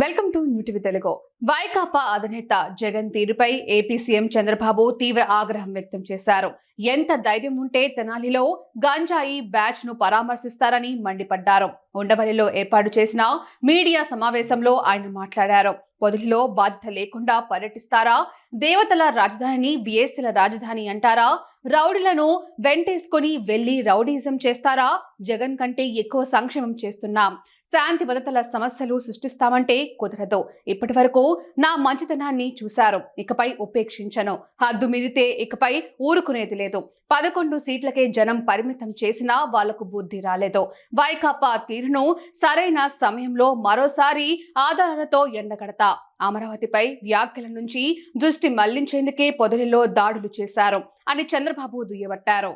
Welcome to new TV Telugu. Vaikapa అధినేత జగన్ తీరుపై AP CM Chandrababu తీవ్ర ఆగ్రహం వ్యక్తం చేశారు. ఎంత ధైర్యం ఉంటే తెనాలిలో గంజాయి బ్యాచ్ను పరామర్శిస్తారని మండిపడ్డారు. ఉండవల్లిలో ఏర్పాటు చేసిన మీడియా సమావేశంలో ఆయన మాట్లాడారు. పొదులలో బాధ్యత లేకుండా పర్యటిస్తారా? దేవతల రాజధానిని విఎస్ల రాజధాని అంటారా? రౌడీలను వెంటేసుకొని వెళ్ళి రౌడీజం చేస్తారా? జగన్ కంటే ఎక్కువ సంక్షేమం చేస్తున్నాం. శాంతి భద్రతల సమస్యలు సృష్టిస్తామంటే కుదరదు. ఇప్పటి వరకు నా మంచితనాన్ని చూశారు. ఇకపై ఉపేక్షించను. హద్దు మీరితే ఇకపై ఊరుకునేది లేదు. పదకొండు సీట్లకే జనం పరిమితం చేసినా వాళ్ళకు బుద్ధి రాలేదు. వైకాపా తీరును సరైన సమయంలో మరోసారి ఆధారాలతో ఎండగడతా. అమరావతిపై వ్యాఖ్యల నుంచి దృష్టి మళ్ళించేందుకే పొదలిలో దాడులు చేశారు అని చంద్రబాబు దుయ్యబట్టారు.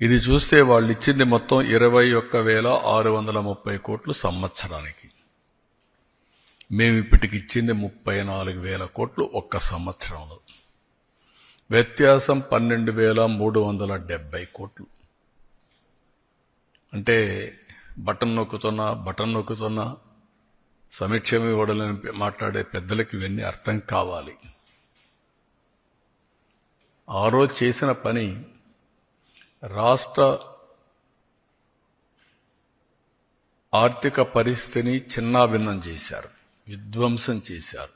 ఇది చూస్తే వాళ్ళు ఇచ్చింది మొత్తం ఇరవై ఒక్క వేల ఆరు వందల ముప్పై కోట్లు సంవత్సరానికి. మేము ఇప్పటికి ఇచ్చింది ముప్పై నాలుగు వేల కోట్లు ఒక్క సంవత్సరంలో. వ్యత్యాసం పన్నెండు వేల మూడు వందల డెబ్బై కోట్లు. అంటే బటన్ నొక్కుతున్నా బటన్ నొక్కుతున్నా సమీక్షం ఇవ్వడాలని మాట్లాడే పెద్దలకు ఇవన్నీ అర్థం కావాలి. ఆ రోజు చేసిన పని రాష్ట్ర ఆర్థిక పరిస్థితిని చిన్నాభిన్నం చేశారు విధ్వంసం చేశారు.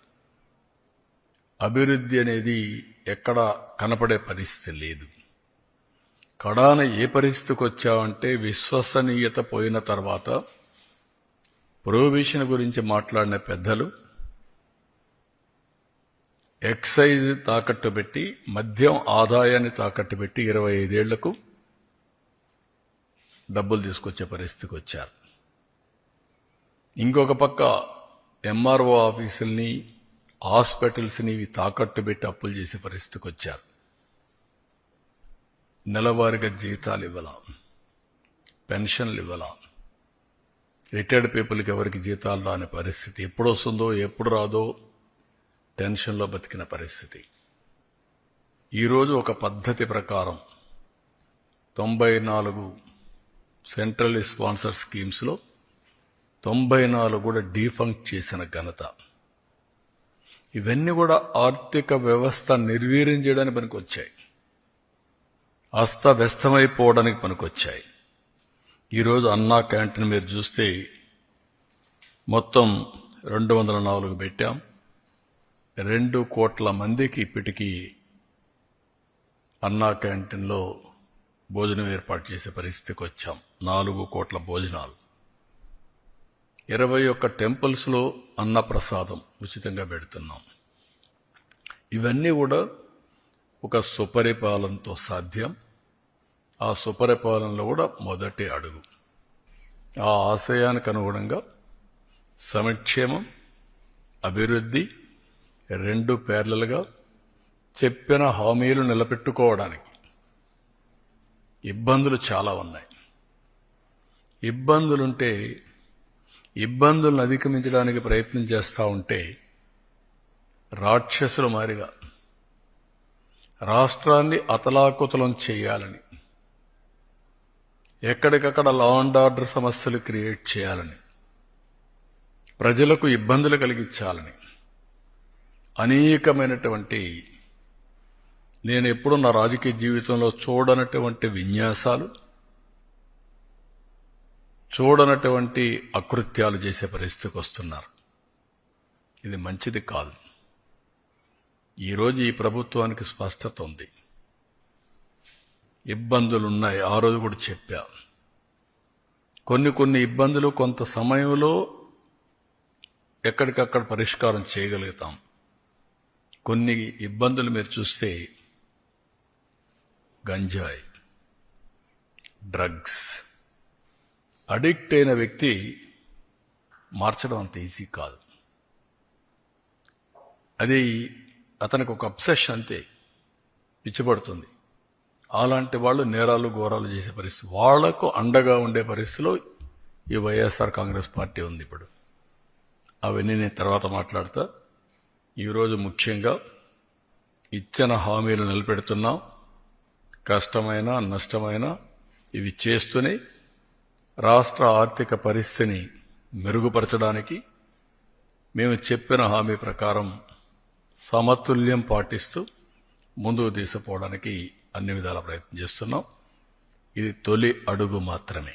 అభివృద్ధి అనేది ఎక్కడ కనపడే పరిస్థితి లేదు. కడాన ఏ పరిస్థితికి వచ్చావంటే విశ్వసనీయత పోయిన తర్వాత ప్రొహిబిషన్ గురించి మాట్లాడిన పెద్దలు ఎక్సైజ్ తాకట్టు పెట్టి మద్యం ఆదాయాన్ని తాకట్టు పెట్టి ఇరవై ఐదేళ్ళకు డబ్బులు తీసుకొచ్చే పరిస్థితికి వచ్చారు. ఇంకొక పక్క ఎంఆర్ఓ ఆఫీసుల్ని హాస్పిటల్స్ని ఇవి తాకట్టు పెట్టి అప్పులు చేసే పరిస్థితికి వచ్చారు. నెలవారీగా జీతాలు ఇవ్వాల? పెన్షన్లు ఇవ్వాల? రిటైర్డ్ పీపుల్కి ఎవరికి జీతాలు రాని పరిస్థితి ఎప్పుడు వస్తుందో ఎప్పుడు రాదో టెన్షన్లో బతికిన పరిస్థితి. ఈరోజు ఒక పద్ధతి ప్రకారం తొంభై నాలుగు సెంట్రల్ స్పాన్సర్ స్కీమ్స్లో తొంభై నాలుగు కూడా డీఫంక్ట్ చేసిన ఘనత. ఇవన్నీ కూడా ఆర్థిక వ్యవస్థ నిర్వీర్యం చేయడానికి పనికొచ్చాయి. అస్తవ్యస్తమైపోవడానికి పనికొచ్చాయి. ఈరోజు అన్నా క్యాంటీన్ మీరు చూస్తే మొత్తం రెండు వందల నాలుగు పెట్టాం. రెండు కోట్ల మందికి ఇప్పటికీ అన్నా క్యాంటీన్లో భోజనం ఏర్పాటు చేసే పరిస్థితికి వచ్చాం. నాలుగు కోట్ల భోజనాలు. ఇరవై ఒక్క టెంపుల్స్లో అన్న ప్రసాదం ఉచితంగా పెడుతున్నాం. ఇవన్నీ కూడా ఒక సుపరిపాలనతో సాధ్యం. ఆ సుపరిపాలనలో కూడా మొదటి అడుగు. ఆ ఆశయానికి అనుగుణంగా సంక్షేమం అభివృద్ధి రెండు పేర్లలుగా చెప్పిన హామీలు నిలబెట్టుకోవడానికి ఇబ్బందులు చాలా ఉన్నాయి. ఇబ్బందులుంటే ఇబ్బందులను అధిగమించడానికి ప్రయత్నం చేస్తూ ఉంటే రాక్షసుల మారిగా రాష్ట్రాన్ని అతలాకుతలం చేయాలని ఎక్కడికక్కడ లా అండ్ ఆర్డర్ సమస్యలు క్రియేట్ చేయాలని ప్రజలకు ఇబ్బందులు కలిగించాలని అనేకమైనటువంటి నేను ఎప్పుడు నా రాజకీయ జీవితంలో చూడనటువంటి విన్యాసాలు చూడనటువంటి అకృత్యాలు చేసే పరిస్థితికి వస్తున్నారు. ఇది మంచిది కాదు. ఈరోజు ఈ ప్రభుత్వానికి స్పష్టత ఉంది. ఇబ్బందులు ఉన్నాయి ఆ రోజు కూడా చెప్పా. కొన్ని కొన్ని ఇబ్బందులు కొంత సమయంలో ఎక్కడికక్కడ పరిష్కారం చేయగలుగుతాం. కొన్ని ఇబ్బందులు మీరు చూస్తే గంజాయి డ్రగ్స్ అడిక్ట్ అయిన వ్యక్తి మార్చడం అంత ఈజీ కాదు. అది అతనికి ఒక అబ్సెషన్ అంతే పిచ్చిపడుతుంది. అలాంటి వాళ్ళు నేరాలు ఘోరాలు చేసే పరిస్థితి. వాళ్ళకు అండగా ఉండే పరిస్థితిలో ఈ వైఎస్ఆర్ కాంగ్రెస్ పార్టీ ఉంది ఇప్పుడు. అవన్నీ నేను తర్వాత మాట్లాడతా. ఈరోజు ముఖ్యంగా ఇచ్చిన హామీలు నిలబెడుతున్నాం. కష్టమైన నష్టమైన ఇవి చేస్తూనే రాష్ట్ర ఆర్థిక పరిస్థితిని మెరుగుపరచడానికి మేము చెప్పిన హామీ ప్రకారం సమతుల్యం పాటిస్తూ ముందుకు తీసుకుపోవడానికి అన్ని విధాల ప్రయత్నం చేస్తున్నాం. ఇది తొలి అడుగు మాత్రమే.